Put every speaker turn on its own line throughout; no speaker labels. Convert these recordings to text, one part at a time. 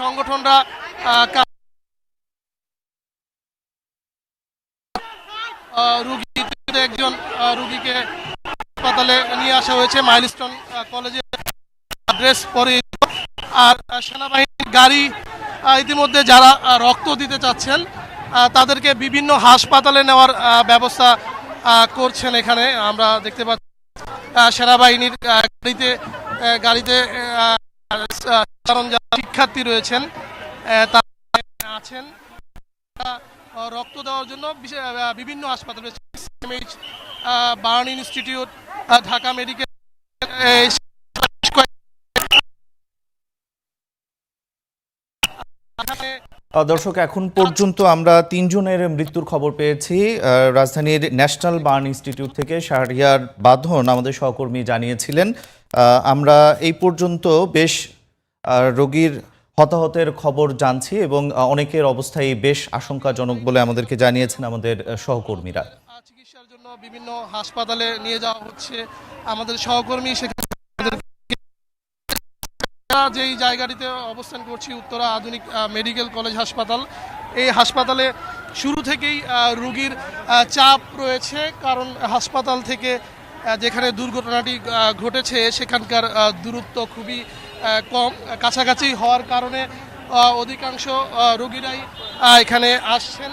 সংগঠনরা রুগী একজন রুগীকে হাসপাতালে নিয়ে আসা হয়েছে, মাইলস্টোন কলেজে। ড্রেস পরে আর সেনাবাহিনীর গাড়ি ইতিমধ্যে যারা রক্ত দিতে চাচ্ছেন তাদেরকে বিভিন্ন হাসপাতালে নেওয়ার ব্যবস্থা করছেন এখানে। আমরা দেখতে পাচ্ছি সেনাবাহিনীর গাড়িতে গাড়িতে যারা শিক্ষার্থী রয়েছেন তারা আছেন। রক্ত দেওয়ার জন্য বিভিন্ন হাসপাতাল বার্ন ইনস্টিটিউট ঢাকা মেডিকেল
দর্শক, এখন পর্যন্ত আমরা তিনজনের মৃত্যুর খবর পেয়েছি। রাজধানীর ন্যাশনাল বার্ন ইনস্টিটিউট থেকে শাহরিয়ার বাঁধন আমাদের সহকর্মী জানিয়েছিলেন। আমরা এই পর্যন্ত বেশ রোগীর হতাহতের খবর জানছি এবং অনেকের অবস্থাই বেশ আশঙ্কাজনক বলে আমাদেরকে জানিয়েছেন আমাদের সহকর্মীরা।
চিকিৎসার জন্য বিভিন্ন হাসপাতালে নিয়ে যাওয়া হচ্ছে। আমাদের সহকর্মী সেখানে যেই জায়গাটিতে অবস্থান করছি, উত্তরা আধুনিক মেডিকেল কলেজ হাসপাতাল। এই হাসপাতালে শুরু থেকেই রুগীর চাপ রয়েছে কারণ হাসপাতাল থেকে যেখানে দুর্ঘটনাটি ঘটেছে, সেখানকার দূরত্ব খুবই কম, কাছাকাছি হওয়ার কারণে অধিকাংশ রোগীরাই এখানে আসছেন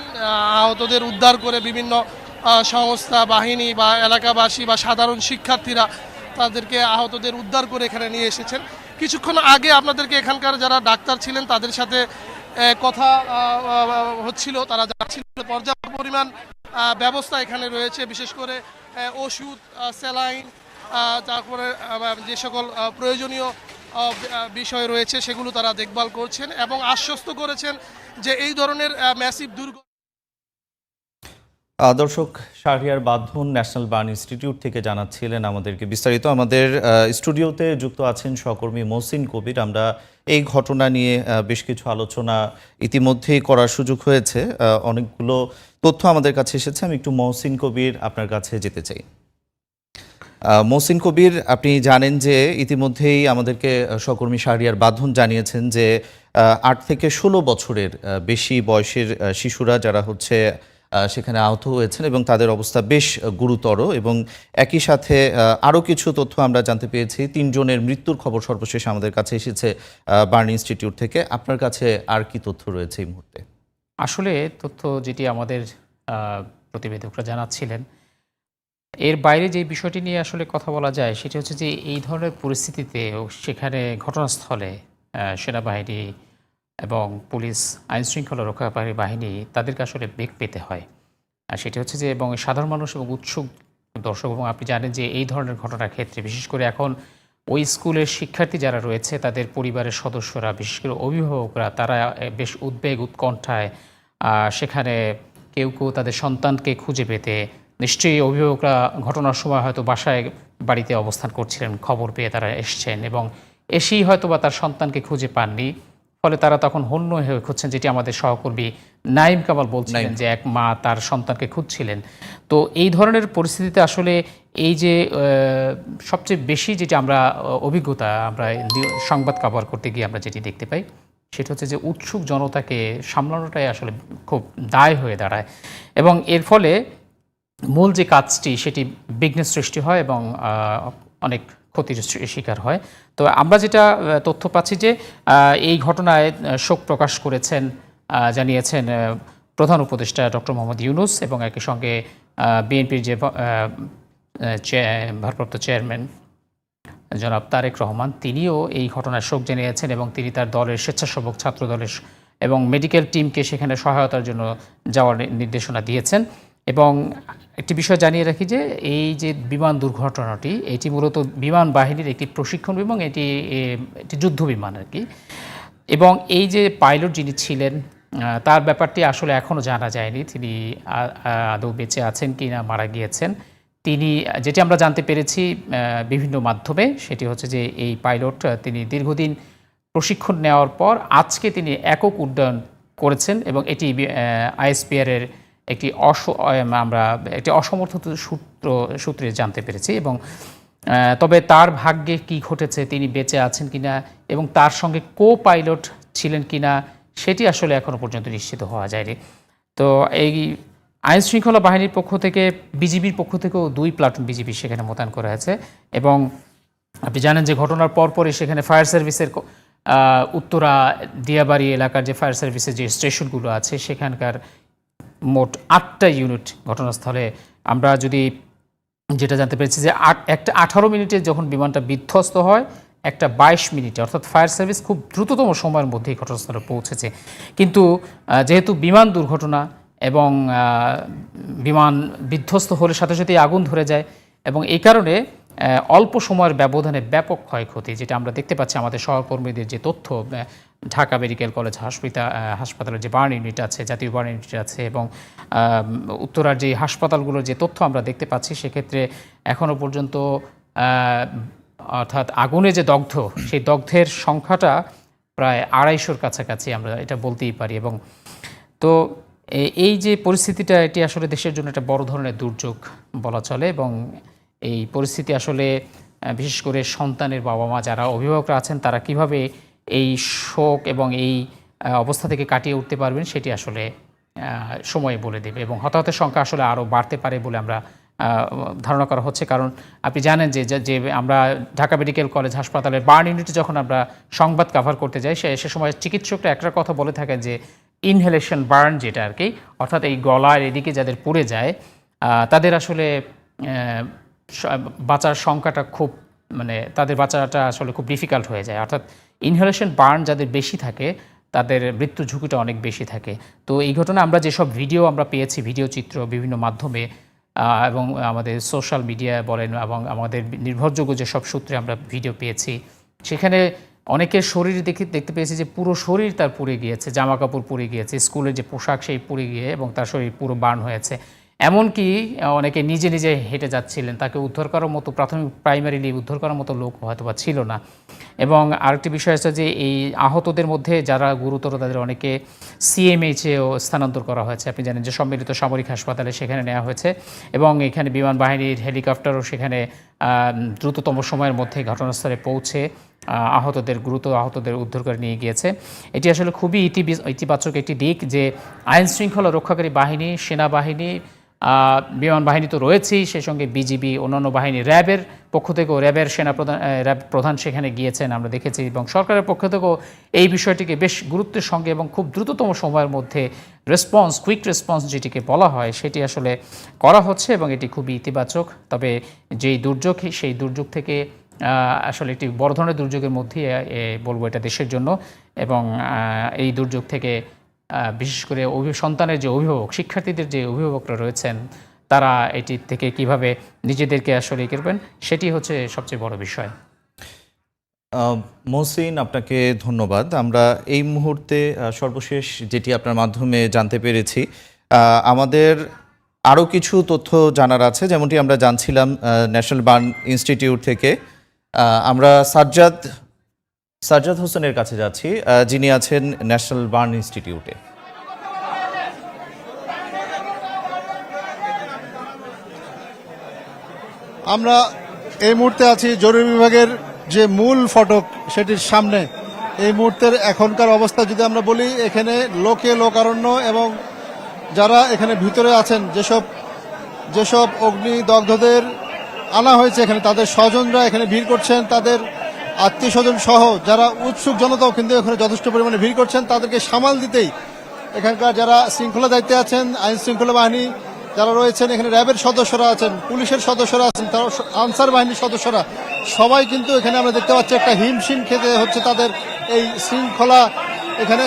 আহতদের উদ্ধার করে বিভিন্ন সংস্থা, বাহিনী বা এলাকাবাসী বা সাধারণ শিক্ষার্থীরা তাদেরকে আহতদের উদ্ধার করে এখানে নিয়ে এসেছেন। কিছুক্ষণ আগে আপনাদেরকে এখানকার যারা ডাক্তার ছিলেন, তাদের সাথে কথা হচ্ছিল। তারা যাচ্ছিল পর্যাপ্ত পরিমাণ ব্যবস্থা এখানে রয়েছে। বিশেষ করে ওষুধ স্যালাইন তারপরে যে সকল প্রয়োজনীয় বিষয় রয়েছে সেগুলো তারা দেখভাল করছেন এবং আশ্বস্ত করেছেন যে এই ধরনের ম্যাসিভ
দুর্গ দর্শক, শাহরিয়ার বাঁধন ন্যাশনাল বার্ন ইনস্টিটিউট থেকে জানাচ্ছিলেন আমাদেরকে বিস্তারিত। আমাদের স্টুডিওতে যুক্ত আছেন সহকর্মী মহসিন কবির। আমরা এই ঘটনা নিয়ে বেশ কিছু আলোচনা ইতিমধ্যেই করার সুযোগ হয়েছে। অনেকগুলো তথ্য আমাদের কাছে এসেছে, আমি একটু মহসিন কবির আপনার কাছে যেতে চাই। মহসিন কবির, আপনি জানেন যে ইতিমধ্যেই আমাদেরকে সহকর্মী শাহরিয়ার বাঁধন জানিয়েছেন যে আট থেকে ষোলো বছরের বেশি বয়সের শিশুরা যারা হচ্ছে সেখানে আহত হয়েছেন এবং তাদের অবস্থা বেশ গুরুতর এবং একই সাথে আরও কিছু তথ্য আমরা জানতে পেরেছি তিনজনের মৃত্যুর খবর সর্বশেষ আমাদের কাছে এসেছে বার্ন ইনস্টিটিউট থেকে। আপনার কাছে আর কি তথ্য রয়েছে এই মুহূর্তে?
আসলে তথ্য যেটি আমাদের প্রতিবেদকরা জানাচ্ছিলেন, এর বাইরে যে বিষয়টি নিয়ে আসলে কথা বলা যায় সেটি হচ্ছে যে এই ধরনের পরিস্থিতিতে সেখানে ঘটনাস্থলে সেনাবাহিনী এবং পুলিশ আইন শৃঙ্খলা রক্ষাকারী বাহিনী তাদেরকে আসলে বেগ পেতে হয়। আর সেটি হচ্ছে যে এবং সাধারণ মানুষ এবং উৎসুক দর্শক এবং আপনি জানেন যে এই ধরনের ঘটনার ক্ষেত্রে, বিশেষ করে এখন ওই স্কুলের শিক্ষার্থী যারা রয়েছে, তাদের পরিবারের সদস্যরা, বিশেষ করে অভিভাবকরা, তারা বেশ উদ্বেগ, উৎকণ্ঠায় সেখানে কেউ কেউ তাদের সন্তানকে খুঁজে পেতে নিশ্চয়ই অভিভাবকরা ঘটনার সময় হয়তো বাসায়, বাড়িতে অবস্থান করছিলেন, খবর পেয়ে তারা এসছেন এবং এসেই হয়তো বা তার সন্তানকে খুঁজে পাননি। ফলে তারা তখন হন্য হয়ে খুঁজছেন যেটি আমাদের সহকর্মী নাইম কামাল বলছিলেন যে এক মা তার সন্তানকে খুঁজছিলেন। তো এই ধরনের পরিস্থিতিতে আসলে এই যে সবচেয়ে বেশি যেটি আমরা অভিজ্ঞতা আমরা সংবাদ কভার করতে গিয়ে আমরা যেটি দেখতে পাই সেটা হচ্ছে যে উৎসুক জনতাকে সামলানোটাই আসলে খুব দায় হয়ে দাঁড়ায়। এবং এর ফলে মূল যে কাজটি সেটি বিঘ্নের সৃষ্টি হয় এবং অনেক ক্ষতির শিকার হয়। তো আমরা যেটা তথ্য পাচ্ছি যে এই ঘটনায় শোক প্রকাশ করেছেন জানিয়েছেন প্রধান উপদেষ্টা ডক্টর মোহাম্মদ ইউনুস এবং একই সঙ্গে বিএনপির যে ভারপ্রাপ্ত চেয়ারম্যান জনাব তারেক রহমান, তিনিও এই ঘটনায় শোক জানিয়েছেন এবং তিনি তার দলের স্বেচ্ছাসেবক ছাত্র দলের এবং মেডিকেল টিমকে সেখানে সহায়তার জন্য যাওয়ার নির্দেশনা দিয়েছেন। এবং একটি বিষয় জানিয়ে রাখি যে, এই যে বিমান দুর্ঘটনাটি, এটি মূলত বিমান বাহিনীর একটি প্রশিক্ষণ এবং এটি একটি যুদ্ধ বিমান আর কি। এবং এই যে পাইলট যিনি ছিলেন তার ব্যাপারটি আসলে এখনও জানা যায়নি। তিনি আদৌ বেঁচে আছেন কি না, মারা গিয়েছেন। তিনি, যেটি আমরা জানতে পেরেছি বিভিন্ন মাধ্যমে, সেটি হচ্ছে যে এই পাইলট তিনি দীর্ঘদিন প্রশিক্ষণ নেওয়ার পর আজকে তিনি একক উড্ডয়ন করেছেন এবং এটি আইএসপিআর এর একটি অস আমরা, একটি অসমর্থিত সূত্র, সূত্রে জানতে পেরেছি এবং তবে তার ভাগ্যে কি ঘটেছে, তিনি বেঁচে আছেন কিনা এবং তার সঙ্গে কো পাইলট ছিলেন কিনা, সেটি আসলে এখনও পর্যন্ত নিশ্চিত হওয়া যায়নি। তো এই আইন শৃঙ্খলা বাহিনীর পক্ষ থেকে, বিজিবির পক্ষ থেকেও দুই প্লাটুন বিজিবি সেখানে মোতায়েন করা হয়েছে এবং আপনি জানেন যে ঘটনার পরপরই সেখানে ফায়ার সার্ভিসের উত্তরা দিয়াবাড়ি এলাকার যে ফায়ার সার্ভিসের যে স্টেশনগুলো আছে, সেখানকার মোট আটটা ইউনিট ঘটনাস্থলে। আমরা যদি যেটা জানতে পেরেছি যে আট, একটা আঠারো মিনিটে যখন বিমানটা বিধ্বস্ত হয়, একটা বাইশ মিনিটে, অর্থাৎ ফায়ার সার্ভিস খুব দ্রুততম সময়ের মধ্যেই ঘটনাস্থলে পৌঁছেছে। কিন্তু যেহেতু বিমান দুর্ঘটনা এবং বিমান বিধ্বস্ত হলে সাথে সাথেই আগুন ধরে যায় এবং এই কারণে অল্প সময়ের ব্যবধানে ব্যাপক ক্ষয়ক্ষতি, যেটা আমরা দেখতে পাচ্ছি আমাদের সহকর্মীদের যে তথ্য ঢাকা মেডিকেল কলেজ হাসপাতাল হাসপাতালের যে বার্ন ইউনিট আছে, জাতীয় বার্ন ইউনিট আছে এবং উত্তরার যে হাসপাতালগুলোর যে তথ্য আমরা দেখতে পাচ্ছি, সেক্ষেত্রে এখনও পর্যন্ত অর্থাৎ আগুনে যে দগ্ধ, সেই দগ্ধের সংখ্যাটা প্রায় আড়াইশোর কাছাকাছি আমরা এটা বলতেই পারি এবং, তো এই যে পরিস্থিতিটা, এটি আসলে দেশের জন্য একটা বড় ধরনের দুর্যোগ বলা চলে এবং এই পরিস্থিতি আসলে বিশেষ করে সন্তানের বাবা মা যারা অভিভাবকরা আছেন, তারা কীভাবে এই শোক এবং এই অবস্থা থেকে কাটিয়ে উঠতে পারবেন, সেটি আসলে সময় বলে দেবে এবং হতাহতের সংখ্যা আসলে আরও বাড়তে পারে বলে আমরা ধারণা করা হচ্ছে। কারণ আপনি জানেন যে, যে- আমরা ঢাকা মেডিকেল কলেজ হাসপাতালের বার্ন ইউনিটে যখন আমরা সংবাদ কাভার করতে যাই, সে সে সময় চিকিৎসকরা একটা কথা বলে থাকেন যে ইনহেলেশন বার্ন যেটা আর কি, অর্থাৎ এই গলার এদিকে যাদের পুড়ে যায় তাদের আসলে বাঁচার সংখ্যাটা খুব মানে তাদের বাঁচাটা আসলে খুব ডিফিকাল্ট হয়ে যায়। অর্থাৎ ইনহেলেশন বার্ন যাদের বেশি থাকে, তাদের মৃত্যু ঝুঁকিটা অনেক বেশি থাকে। তো এই ঘটনা আমরা যেসব ভিডিও আমরা পেয়েছি ভিডিও চিত্র, বিভিন্ন মাধ্যমে এবং আমাদের সোশ্যাল মিডিয়া বলেন এবং আমাদের নির্ভরযোগ্য যেসব সূত্রে আমরা ভিডিও পেয়েছি, সেখানে অনেকের শরীর দেখে, দেখতে পেয়েছি যে পুরো শরীর তার পুড়ে গিয়েছে জামা কাপড় পুড়ে গিয়েছে স্কুলের যে পোশাক সেই পুড়ে গিয়ে এবং তার শরীর পুরো বার্ন হয়েছে। এমনকি অনেকে নিজে নিজে হেঁটে যাচ্ছিলেন, তাকে উদ্ধার করার মতো প্রাথমিক প্রাইমারিলি উদ্ধার করার মতো লোক হয়তো বা ছিল না। এবং আরেকটি বিষয় আছে যে এই আহতদের মধ্যে যারা গুরুতর তাদের অনেকে সিএমএইচেও স্থানান্তর করা হয়েছে। আপনি জানেন যে সম্মিলিত সামরিক হাসপাতালে সেখানে নেওয়া হয়েছে এবং এখানে বিমান বাহিনীর হেলিকপ্টারও সেখানে দ্রুততম সময়ের মধ্যে ঘটনাস্থলে পৌঁছে আহতদের, গুরুতর আহতদের উদ্ধার করে নিয়ে গিয়েছে। এটি আসলে খুবই ইতিবাচক একটি দিক যে আইন শৃঙ্খলা রক্ষাকারী বাহিনী, সেনাবাহিনী বিমান বাহিনী তো রয়েছেই সেই সঙ্গে বিজিবি অন্যান্য বাহিনী র্যাবের পক্ষ থেকেও র্যাবের সেনাপ্রধান আহ, র্যাব প্রধান সেখানে গিয়েছেন আমরা দেখেছি এবং সরকারের পক্ষ থেকেও এই বিষয়টিকে বেশ গুরুত্বের সঙ্গে এবং খুব দ্রুততম সময়ের মধ্যে রেসপন্স কুইক রেসপন্স যেটিকে বলা হয় সেটি আসলে করা হচ্ছে এবং এটি খুবই ইতিবাচক। তবে যেই দুর্যোগ সেই দুর্যোগ থেকে আসলে একটি বড় ধরনের দুর্যোগের মধ্যে বলব এটা দেশের জন্য এবং এই দুর্যোগ থেকে বিশেষ করে সন্তানের যে অভিভাবক, শিক্ষার্থীদের যে অভিভাবকরা রয়েছেন, তারা এটি থেকে কীভাবে নিজেদেরকে আসলে করবেন, সেটি হচ্ছে সবচেয়ে বড় বিষয়।
মহসিন, আপনাকে ধন্যবাদ। আমরা এই মুহূর্তে সর্বশেষ যেটি আপনার মাধ্যমে জানতে পেরেছি আমাদের আরও কিছু তথ্য জানার আছে। যেমনটি আমরা জানছিলাম ন্যাশনাল বার্ন ইনস্টিটিউট থেকে। আমরা সাজ্জাদ সাজ্জাদ হোসেনের কাছে যাচ্ছি যিনি আছেন ন্যাশনাল বার্ন ইনস্টিটিউটে।
আমরা এই মুহূর্তে আছি জরুরি বিভাগের যে মূল ফটক সেটির সামনে। এই মুহূর্তের এখনকার অবস্থা যদি আমরা বলি, এখানে লোকে লোকারণ্য এবং যারা এখানে ভিতরে আছেন, যেসব যেসব অগ্নিদগ্ধদের আনা হয়েছে এখানে, তাদের স্বজনরা এখানে ভিড় করছেন, তাদের আত্মীয় স্বজন সহ যারা উৎসুক জনতাও কিন্তু এখানে যথেষ্ট পরিমাণে ভিড় করছেন, তাদেরকে সামাল দিতেই এখানকার যারা শৃঙ্খলা দায়িত্বে আছেন, আইন শৃঙ্খলা বাহিনী যারা রয়েছেন, এখানে র্যাবের সদস্যরা আছেন, পুলিশের সদস্যরা আছেন, তারা আনসার বাহিনীর সদস্যরা, সবাই কিন্তু এখানে আমরা দেখতে পাচ্ছি একটা হিমশিম খেতে হচ্ছে তাদের এই শৃঙ্খলা। এখানে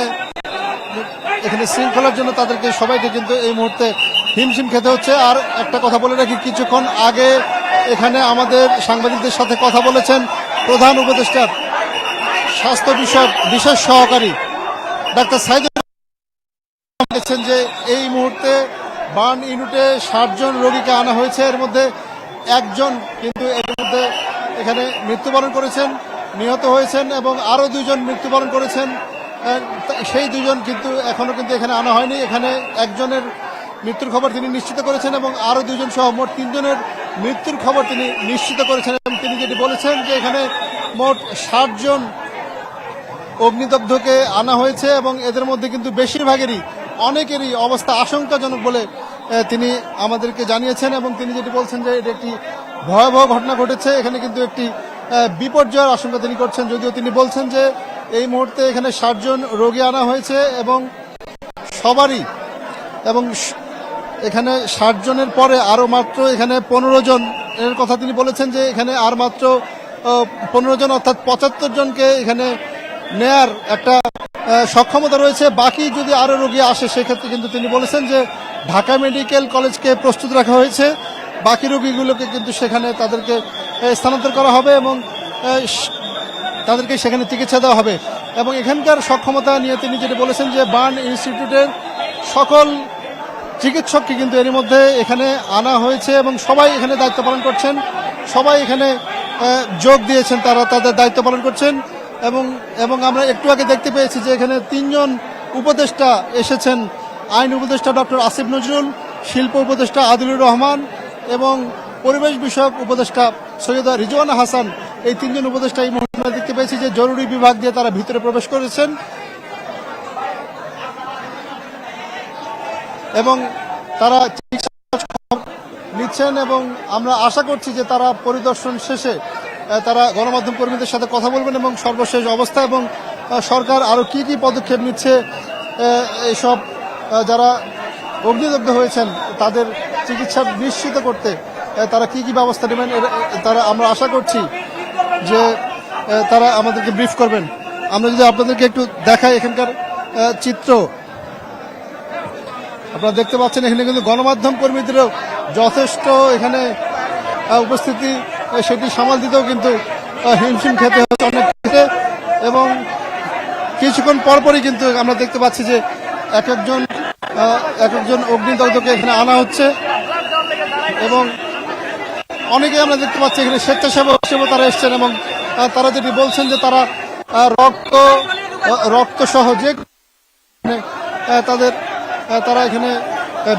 এখানে শৃঙ্খলার জন্য তাদেরকে সবাইকে কিন্তু এই মুহূর্তে হিমশিম খেতে হচ্ছে। আর একটা কথা বলে রাখি, কিছুক্ষণ আগে এখানে আমাদের সাংবাদিকদের সাথে কথা বলেছেন প্রধান উপদেষ্টা, স্বাস্থ্য বিষয়ক বিশেষ সহকারী ডাক্তার সাইদুর বলেছেন যে এই মুহূর্তে বার্ন ইউনিটে ষাট জন রোগীকে আনা হয়েছে। এর মধ্যে একজন কিন্তু এর মধ্যে এখানে মৃত্যুবরণ করেছেন, নিহত হয়েছেন এবং আরও দুজন মৃত্যুবরণ করেছেন। সেই দুজন কিন্তু এখনও কিন্তু এখানে আনা হয়নি। এখানে একজনের মৃত্যুর খবর তিনি নিশ্চিত করেছেন এবং আরও দুজন সহ মোট তিনজনের মৃত্যুর খবর তিনি নিশ্চিত করেছেন এবং তিনি যেটি বলেছেন যে এখানে মোট ষাট জন অগ্নিদগ্ধকে আনা হয়েছে এবং এদের মধ্যে কিন্তু বেশিরভাগেরই অনেকেরই অবস্থা আশঙ্কাজনক বলে তিনি আমাদেরকে জানিয়েছেন এবং তিনি যেটি বলছেন যে এটি একটি ভয়াবহ ঘটনা ঘটেছে। এখানে কিন্তু একটি বিপর্যয়ের আশঙ্কা তিনি করছেন। যদিও তিনি বলছেন যে এই মুহূর্তে এখানে ষাটজন রোগী আনা হয়েছে এবং সবারই এবং এখানে ষাট জনের পরে আরও মাত্র এখানে পনেরো জন এর কথা তিনি বলেছেন যে এখানে আর মাত্র পনেরো জন অর্থাৎ পঁচাত্তর জনকে এখানে নেয়ার একটা সক্ষমতা রয়েছে। বাকি যদি আরও রোগী আসে, সেক্ষেত্রে কিন্তু তিনি বলেছেন যে ঢাকা মেডিকেল কলেজকে প্রস্তুত রাখা হয়েছে। বাকি রোগীগুলোকে কিন্তু সেখানে তাদেরকে স্থানান্তর করা হবে এবং তাদেরকে সেখানে চিকিৎসা দেওয়া হবে। এবং এখানকার সক্ষমতা নিয়ে তিনি যেটা বলেছেন যে বার্ন ইনস্টিটিউটের সকল চিকিৎসককে কিন্তু এর মধ্যে এখানে আনা হয়েছে এবং সবাই এখানে দায়িত্ব পালন করছেন। সবাই এখানে যোগ দিয়েছেন তারা, তাদের দায়িত্ব পালন করছেন এবং এবং আমরা একটু আগে দেখতে পেয়েছি যে এখানে তিনজন উপদেষ্টা এসেছেন। আইন উপদেষ্টা ডক্টর আসিফ নজরুল, শিল্প উপদেষ্টা আদিলুর রহমান এবং পরিবেশ বিষয়ক উপদেষ্টা সৈয়দা রিজওয়ানা হাসান। এই তিনজন উপদেষ্টা এই মুহূর্তে দেখতে পেয়েছি যে জরুরি বিভাগ দিয়ে তারা ভিতরে প্রবেশ করেছেন। এবং তারা নিচ্ছেন এবং আমরা আশা করছি যে তারা পরিদর্শন শেষে তারা গণমাধ্যম কর্মীদের সাথে কথা বলবেন এবং সর্বশেষ অবস্থা এবং সরকার আরও কি কি পদক্ষেপ নিচ্ছে এইসব যারা অগ্নিদগ্ধ হয়েছেন তাদের চিকিৎসা নিশ্চিত করতে তারা কি কি ব্যবস্থা নেবেন তারা আমরা আশা করছি যে তারা আমাদেরকে ব্রিফ করবেন। আমরা যদি আপনাদেরকে একটু দেখাই এখানকার চিত্র আপনারা দেখতে পাচ্ছেন, এখানে কিন্তু গণমাধ্যম কর্মীদেরও যথেষ্ট এখানে উপস্থিতি। সেটি সামাল দিতেও কিন্তু হিমশিম খেতে হচ্ছে অনেক ক্ষেত্রে। এবং কিছুক্ষণ পরপরই কিন্তু আমরা দেখতে পাচ্ছি যে এক একজন এক একজন অগ্নিদগ্ধকে এখানে আনা হচ্ছে। এবং অনেকে আমরা দেখতে পাচ্ছি এখানে স্বেচ্ছাসেবক হিসেবে তারা এসছেন এবং তারা যেটি বলছেন যে তারা রক্ত রক্ত সহ যে তাদের তারা এখানে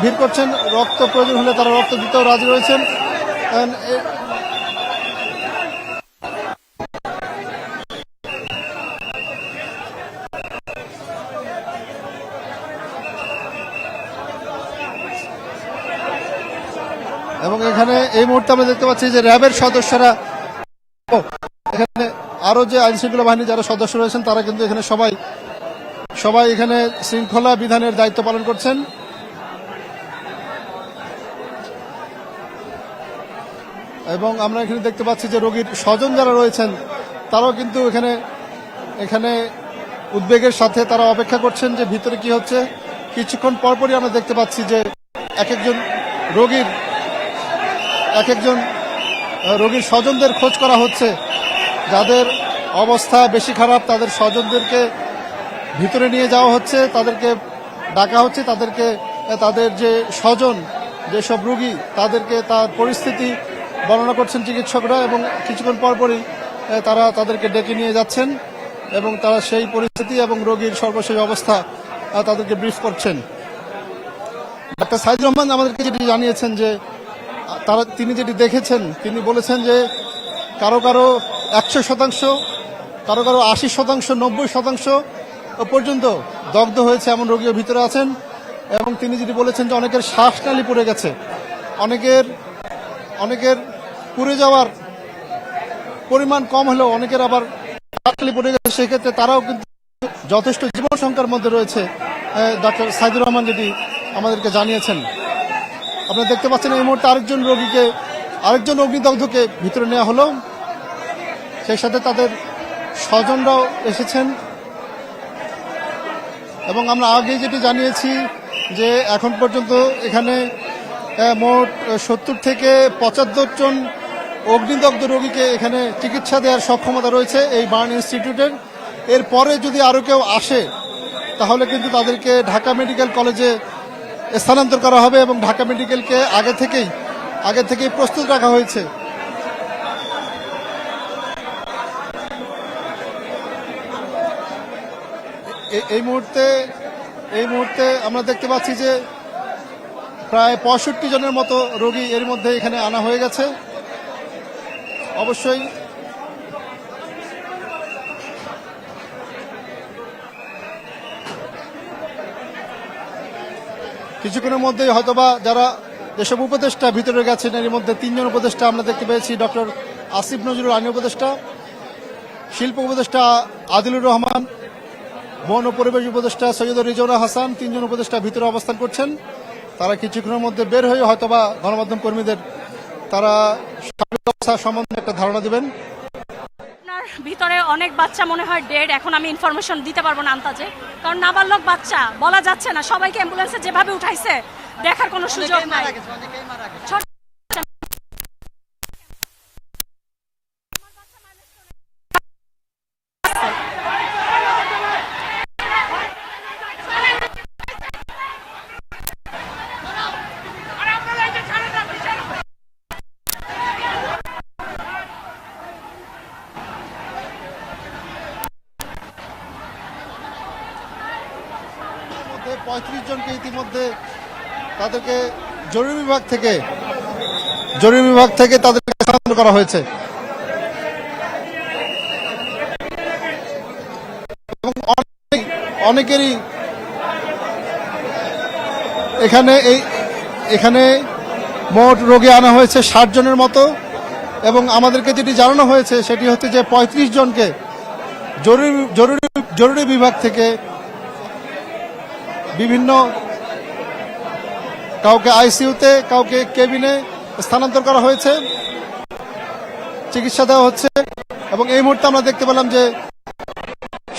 ভিড় করছেন। রক্ত প্রয়োজন হলে তারা রক্ত দিতেও রাজি রয়েছেন। এবং এখানে এই মুহূর্তে আমরা দেখতে পাচ্ছি যে র্যাবের সদস্যরা এখানে আরও যে আইন শৃঙ্খলা বাহিনী যারা সদস্য রয়েছেন, তারা কিন্তু এখানে সবাই সবাই এখানে শৃঙ্খলা বিধানের দায়িত্ব পালন করছেন। এবং আমরা এখানে দেখতে পাচ্ছি যে রোগীর স্বজন যারা রয়েছেন, তারাও কিন্তু এখানে এখানে উদ্বেগের সাথে তারা অপেক্ষা করছেন যে ভিতরে কি হচ্ছে। কিছুক্ষণ পরপরই আমরা দেখতে পাচ্ছি যে এক একজন রোগীর এক একজন রোগীর স্বজনদের খোঁজ করা হচ্ছে। যাদের অবস্থা বেশি খারাপ, তাদের স্বজনদেরকে ভিতরে নিয়ে যাওয়া হচ্ছে, তাদেরকে ডাকা হচ্ছে, তাদেরকে, তাদের যে স্বজন, যেসব রুগী, তাদেরকে তার পরিস্থিতি বর্ণনা করছেন চিকিৎসকরা এবং কিছুক্ষণ পরপরই তারা তাদেরকে ডেকে নিয়ে যাচ্ছেন এবং তারা সেই পরিস্থিতি এবং রোগীর সর্বশেষ অবস্থা তাদেরকে ব্রিফ করছেন। ডাক্তার সাইদ রহমান আমাদেরকে যেটি জানিয়েছেন যে, তারা, তিনি যেটি দেখেছেন, তিনি বলেছেন যে, কারও কারও একশো শতাংশ, কারও কারও আশি শতাংশ, নব্বই শতাংশ পর্যন্ত দগ্ধ হয়েছে এমন রোগীও ভিতরে আছেন। এবং তিনি যেটি বলেছেন যে অনেকের শ্বাসনালী পড়ে গেছে। অনেকের অনেকের পুড়ে যাওয়ার পরিমাণ কম হলেও অনেকের আবার শ্বাসনালী পড়ে গেছে। সেক্ষেত্রে তারাও কিন্তু যথেষ্ট জীবন সংখ্যার মধ্যে রয়েছে ডক্টর সাইদুর রহমান যেটি আমাদেরকে জানিয়েছেন। আপনারা দেখতে পাচ্ছেন এই মুহূর্তে আরেকজন রোগীকে, আরেকজন অগ্নিদগ্ধকে ভিতরে নেওয়া হলো। সেই সাথে তাদের স্বজনরাও এসেছেন। এবং আমরা আগে যেটি জানিয়েছি যে এখন পর্যন্ত এখানে মোট সত্তর থেকে পঁচাত্তর জন অগ্নিদগ্ধ রোগীকে এখানে চিকিৎসা দেওয়ার সক্ষমতা রয়েছে এই বার্ন ইনস্টিটিউটের। এরপরে যদি আরও কেউ আসে, তাহলে কিন্তু তাদেরকে ঢাকা মেডিকেল কলেজে স্থানান্তর করা হবে এবং ঢাকা মেডিকেলকে আগে থেকেই আগে থেকেই প্রস্তুত রাখা হয়েছে। এই মুহূর্তে এই মুহূর্তে আমরা দেখতে পাচ্ছি যে প্রায় পঁয়ষট্টি জনের মতো রোগী এর মধ্যে এখানে আনা হয়ে গেছে। অবশ্যই কিছুক্ষণের মধ্যেই হয়তোবা যারা যেসব উপদেষ্টা ভিতরে গেছেন এর মধ্যে তিনজন উপদেষ্টা আমরা দেখতে পেয়েছি, ডক্টর আসিফ নজরুল, আইন উপদেষ্টা, শিল্প উপদেষ্টা আদিলুর রহমান বন ও পরিবেশ উপদেষ্টা সৈয়দ রিজওয়ানা হাসান তিনজন উপদেষ্টা ভিতরে অবস্থান করছেন। তারা কিছুক্ষণের মধ্যে বের হয়ে হয়তোবা গণমাধ্যম কর্মীদের তারা সার্বিক অবস্থা সম্বন্ধে একটা ধারণা দিবেন।
আপনার ভিতরে অনেক বাচ্চা মনে হয় ডেড এখন আমি ইনফরমেশন দিতে পারব না আন্তাজে কারণ নাবালক বাচ্চা বলা যাচ্ছে না সবাইকে অ্যাম্বুলেন্সে যেভাবে উঠাইছে দেখার কোনো সুযোগ নাই।
পঁয়ত্রিশ জনকে ইতিমধ্যে তাদেরকে জরুরি বিভাগ থেকে, জরুরি বিভাগ থেকে তাদেরকে স্থানান্তর করা হয়েছে। এবং অনেক, অনেকেরই এখানে এই, এখানে মোট রোগী আনা হয়েছে ষাট জনের মতো। এবং আমাদেরকে যেটি জানানো হয়েছে সেটি হচ্ছে যে পঁয়ত্রিশ জনকে জরুরি জরুরি জরুরি বিভাগ থেকে বিভিন্ন কাউকে আইসিইউতে, কাউকে কেবিনে স্থানান্তর করা হয়েছে, চিকিৎসা দেওয়া হচ্ছে, এবং এই মুহূর্তে আমরা দেখতে পেলাম যে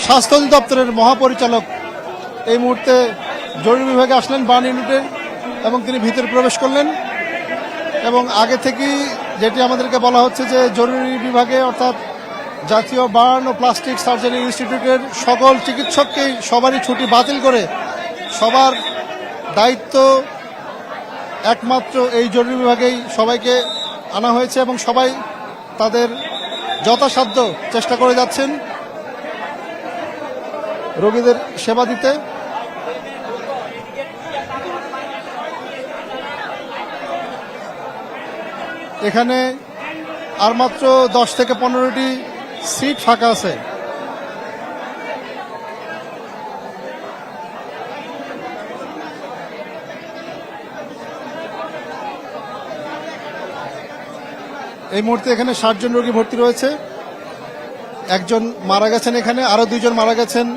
স্বাস্থ্য অধিদপ্তরের মহাপরিচালক এই মুহূর্তে জরুরি বিভাগে আসলেন বার্ন ইউনিটে, এবং তিনি ভিতরে প্রবেশ করলেন। এবং আগে থেকেই যেটি আমাদেরকে বলা হচ্ছে যে জরুরি বিভাগে, অর্থাৎ জাতীয় বার্ন ও প্লাস্টিক সার্জারি ইনস্টিটিউটের সকল চিকিৎসককেই সবারই ছুটি বাতিল করে সবার দায়িত্ব একমাত্র এই জরুরি বিভাগেই সবাইকে আনা হয়েছে এবং সবাই তাদের যথাসাধ্য চেষ্টা করে যাচ্ছেন রোগীদের সেবা দিতে। এখানে আর মাত্র দশ থেকে পনেরোটি সিট ফাঁকা আছে। এই মুহূর্তে এখানে ষাটজন রোগী ভর্তি রয়েছে। একজন মারা গেছেন এখানে আরও দুইজন মারা গেছেন।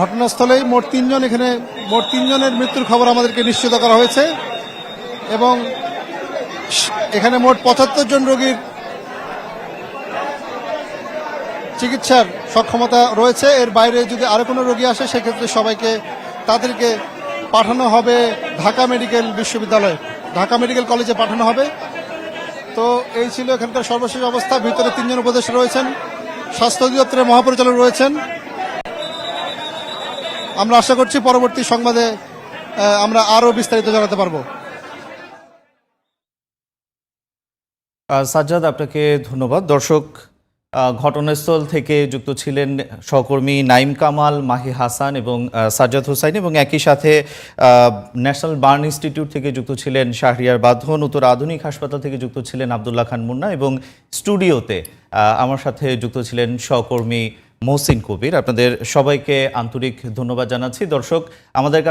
ঘটনাস্থলেই মোট তিনজন এখানে, মোট তিনজনের মৃত্যুর খবর আমাদেরকে নিশ্চিত করা হয়েছে। এবং এখানে মোট পঁচাত্তর জন রোগীর চিকিৎসার সক্ষমতা রয়েছে। এর বাইরে যদি আরও কোনো রোগী আসে, সেক্ষেত্রে সবাইকে তাদেরকে পাঠানো হবে ঢাকা মেডিকেল বিশ্ববিদ্যালয়। ঢাকা মেডিকেল কলেজে পাঠানো হবে। তো এই ছিল এখানকার সর্বশেষ অবস্থা। ভিতরে তিনজন উপদেষ্টা রয়েছেন। স্বাস্থ্য অধিদপ্তরের মহাপরিচালক রয়েছেন। আমরা আশা করছি পরবর্তী সংবাদে আমরা আরও বিস্তারিত জানাতে পারব।
সাজ্জাদ, আপনাকে ধন্যবাদ। দর্শক ঘটনাস্থল থেকে যুক্ত ছিলেন সহকর্মী নাইম কামাল, মাহি হাসান এবং সাজ্জাদ হোসাইন এবং একই সাথে ন্যাশনাল বার্ন ইনস্টিটিউট থেকে যুক্ত ছিলেন শাহরিয়ার বাঁধন, উত্তর আধুনিক হাসপাতাল থেকে যুক্ত ছিলেন আবদুল্লাহ খান মুন্না এবং স্টুডিওতে আমার সাথে যুক্ত ছিলেন সহকর্মী মহসিন কবির। আপনাদের সবাইকে আন্তরিক ধন্যবাদ জানাচ্ছি। দর্শক, আমাদের